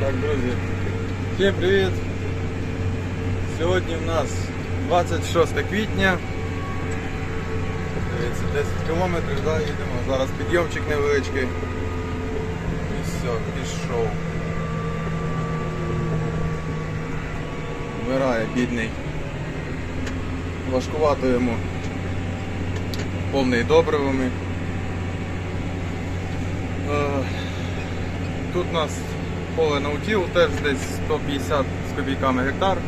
Так, друзі, всім привіт! Сьогодні в нас 26 квітня. Дивіться, 10 кілометрів, да, їдемо. Зараз підйомчик невеличкий. І все, пішов. Вмирає, бідний. Важкувато йому. Повний добривами. Е, Тут нас поле наутіл, теж десь 150 з копійками гектар. Е,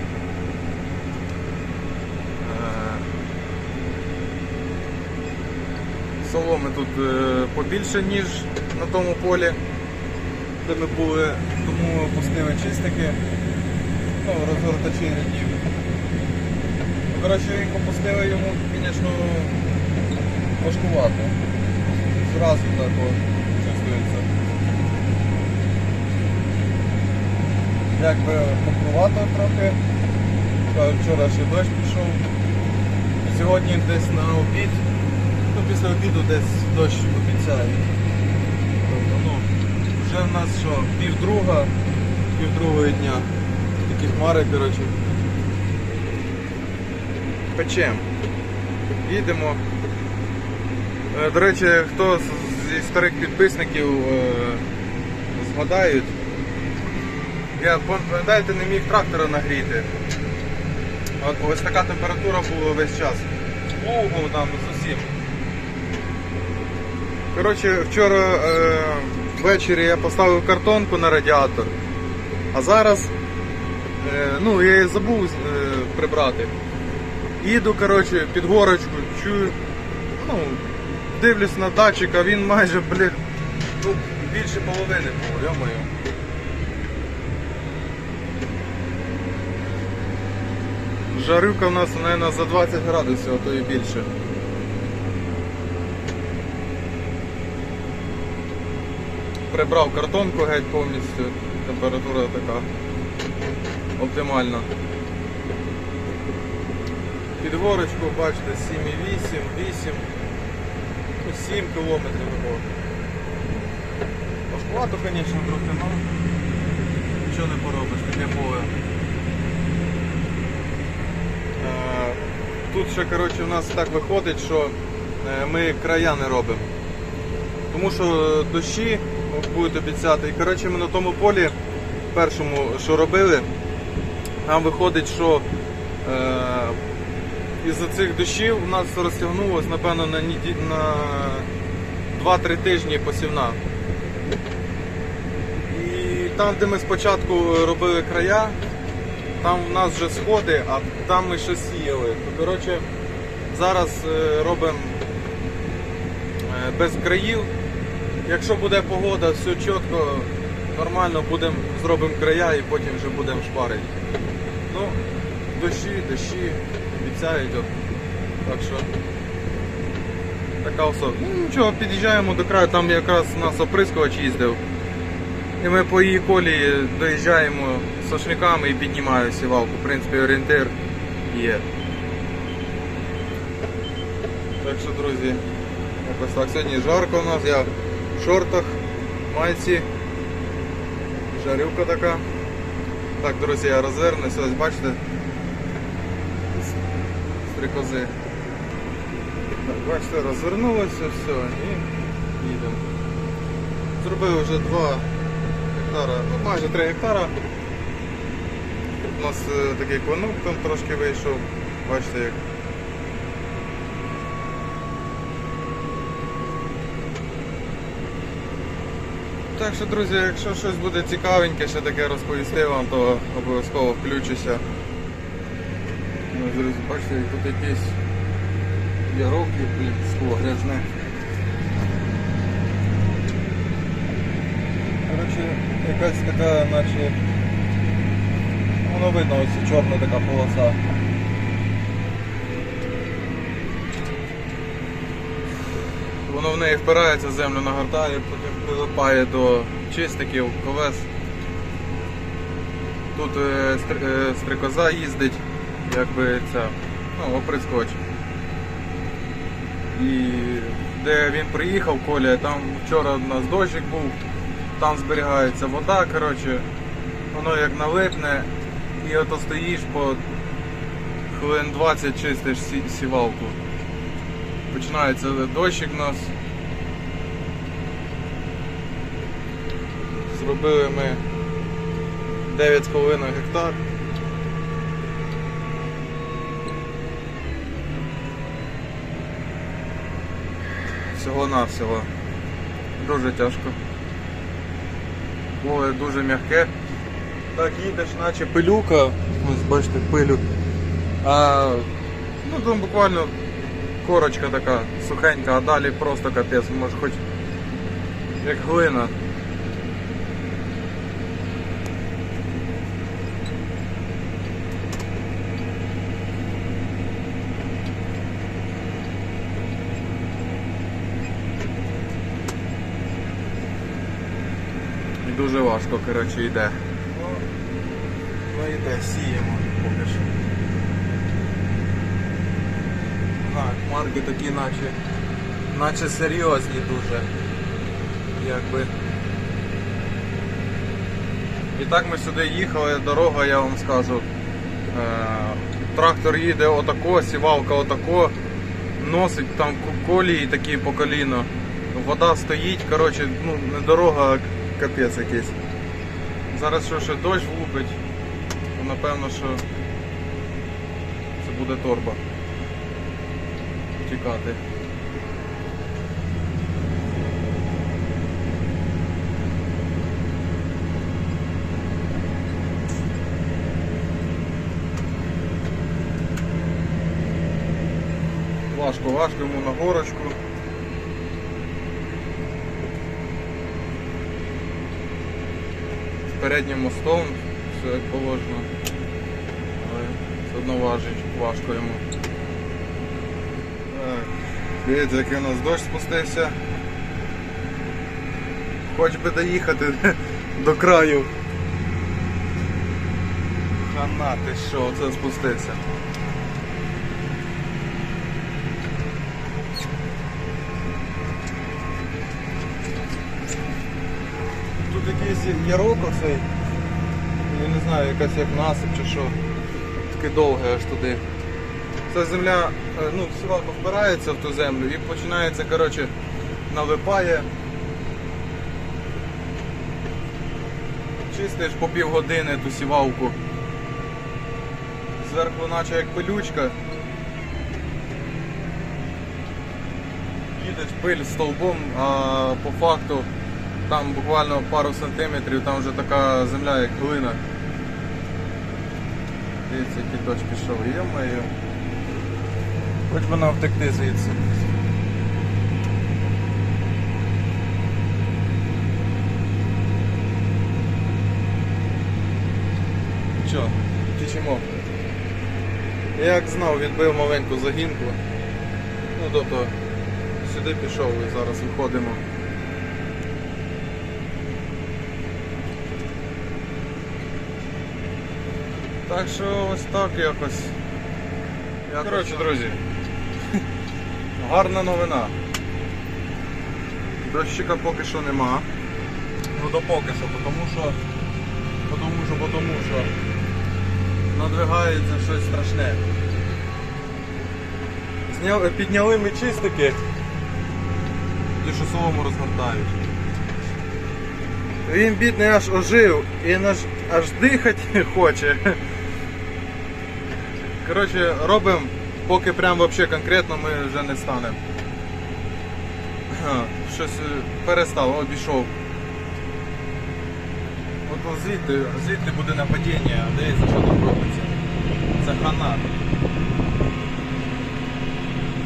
Соломи тут е, побільше, ніж на тому полі, де ми були, тому пустили чистики, ну, розгортачі рядів. Ну, Коротше, попустили йому, звісно, важкувато. Зразу так чувствується. Якби мокрувато трохи. Вчора ще дощ пішов. Сьогодні десь на обід, ну після обіду десь дощ обіцяє. Тобто, ну, вже в нас що, пів друга, пів другої дня. Такі хмари, коротше. Печем. Їдемо. Е, До речі, хто зі старих підписників е, згадають, я пам'ятаєте, не міг трактора нагріти. От ось така температура була весь час. Довго там зовсім. Коротше, вчора е, ввечері я поставив картонку на радіатор, а зараз е, ну, я її забув е, прибрати. Їду, коротше, під горочку, чую, ну, дивлюсь на датчик, а він майже, блін, ну, більше половини було, йо-моє. Жарюка в нас, мабуть, за 20 градусів, а то і більше. Прибрав картонку геть повністю, температура така оптимальна. Під горочку, бачите, 7,8, 8, ну 7 кілометрів було. Важкувато, звісно, трохи, але нічого не поробиш, таке поле. Тут ще коротше, у нас так виходить, що е, ми края не робимо. Тому що дощі будуть обіцяти. І коротше, ми на тому полі першому, що робили, там виходить, що е, із-за цих дощів у нас розтягнулося, напевно, на, на 2-3 тижні посівна. І там, де ми спочатку робили края, там в нас вже сходи, а там ми ще сіяли. То, коротше, зараз е, робимо е, без країв. Якщо буде погода, все чітко, нормально, будемо зробимо края і потім вже будемо шпарити. Ну, дощі, дощі обіцяють. От. Так що така особа. Ну нічого, під'їжджаємо до краю, там якраз у нас оприскувач їздив. І ми по її колії доїжджаємо з сошниками і піднімаю сівалку. В принципі, орієнтир є. Так що, друзі, якось так. Сьогодні жарко у нас, я в шортах, майці, жарюка така. Так, друзі, я розвернуся, ось бачите. Стрикози. Так, бачите, розвернулося, все, і їдемо. Зробив вже 2 гектара, ну майже 3 гектара. У нас е, такий клинок там трошки вийшов, бачите як. Так що, друзі, якщо щось буде цікавеньке, ще таке розповісти вам, то обов'язково включуся. Ну, друзі, бачите, тут якийсь ярок, блін, скло грязне. Коротше, якась така, наче воно видно ось чорна така полоса. Воно в неї впирається, землю нагортає, потім прилипає до чисників, колес. Тут е, стр- е, стрикоза їздить, якби ця, ну, оприскувач. І де він приїхав, Коля, там вчора у нас дощик був, там зберігається вода, коротше, воно як налипне, і ото стоїш по хвилин 20 чистиш сівалку. Починається дощик у нас. Зробили ми 9,5 гектар. Всього-навсього. Дуже тяжко. Поле дуже м'яке. Так їдеш, наче пилюка. Ось бачите, пилю. А ну там буквально корочка така сухенька, а далі просто капець, може хоч як глина. Дуже важко, коротше, йде. Ну, ну йде, сіємо поки що. Так, марки такі наче, наче серйозні дуже. Якби. І так ми сюди їхали, дорога, я вам скажу. Е, трактор їде отако, сівалка отако, носить там колії такі по коліно. Вода стоїть, коротше, ну не дорога, а капець якийсь. Зараз що ще дощ влупить, то напевно, що це буде торба. Тікати. Важко, важко йому на горочку. Переднім мостом, все як положено. Але все одно важить, важко йому. Так, дивіться, який у нас дощ спустився. Хоч би доїхати до краю. Хана, ти що, оце спустився. Тут якийсь ярок оцей. Я не знаю, якась як насип чи що. Таке довге аж туди. Ця земля, е, ну, сівалка впирається в ту землю і починається, коротше, налипає. Чистиш по півгодини ту сівалку. Зверху наче як пилючка. Їдеш пиль стовбом, а по факту там буквально пару сантиметрів, там вже така земля як глина. Дивіться, який дощ пішов. Є-моє. Хоч би нам втекти звідси. Що, тічимо. Я як знав, відбив маленьку загінку. Ну тобто сюди пішов і зараз виходимо. Так що ось так якось. якось. Коротше, друзі. Гарна новина. Дощика поки що нема. Ну допоки що, тому що. Тому що, тому що надвигається щось страшне. Зняв, підняли ми чистики. Ті, що солому розгортають. Він бідний аж ожив і аж, аж дихати хоче. Коротше, робимо, поки прям вообще конкретно ми вже не станемо. Щось е, перестав, обійшов. От звідти, звідти буде нападіння, дивіться, що там робиться. Це хана.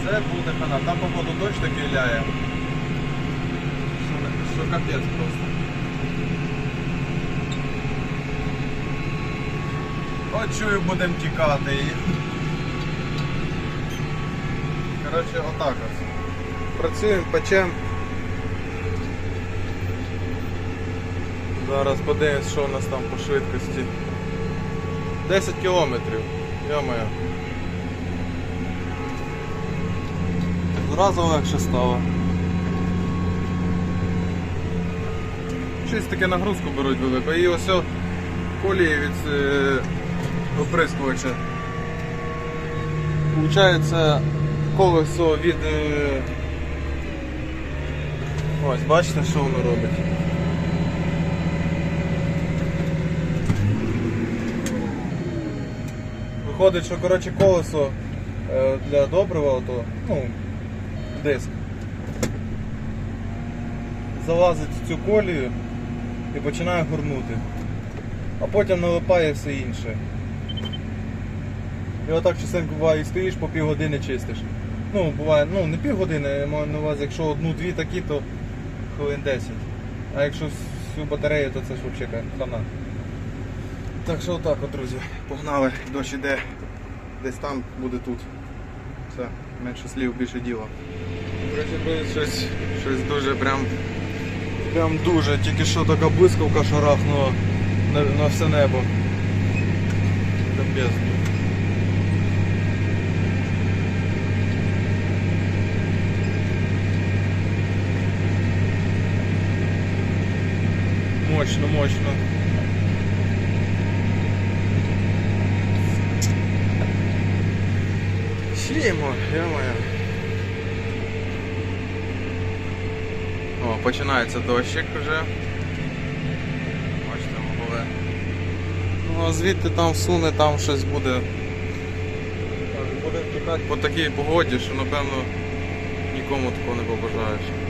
Це буде хана. Там походу дощ такий ляє. Що капець просто. От чую, будемо тікати. Коротше, отак ось. Працюємо, печем. Зараз подивимось, що у нас там по швидкості. 10 кілометрів. Йо-моє. Зразу легше стало. Щось таке нагрузку беруть велику. І ось колії від е, оприскувача. Получається колесо від. е, Ось, бачите, що воно робить. Виходить, що коротше колесо е, для добрива, то, ну, диск. Залазить в цю колію і починає горнути. А потім налипає все інше. І отак частенько буває і стоїш по півгодини чистиш. Ну, буває, ну не півгодини, я маю на увазі, якщо одну-дві такі, то хвилин 10. А якщо всю батарею, то це ж взагалі хана. Так що отак от, друзі, погнали, дощ іде. Десь там буде тут. Все, менше слів, більше діла. Щось, щось дуже прям. Прям дуже, тільки що така блискавка шарахнула на, на все небо. Капець. Мощно, мощно. Сіємо, я-моє. О, починається дощик вже. Бачите, голове. Ну а звідти там всуне, там щось буде. Будемо чекати по такій погоді, що напевно нікому такого не побажаєш.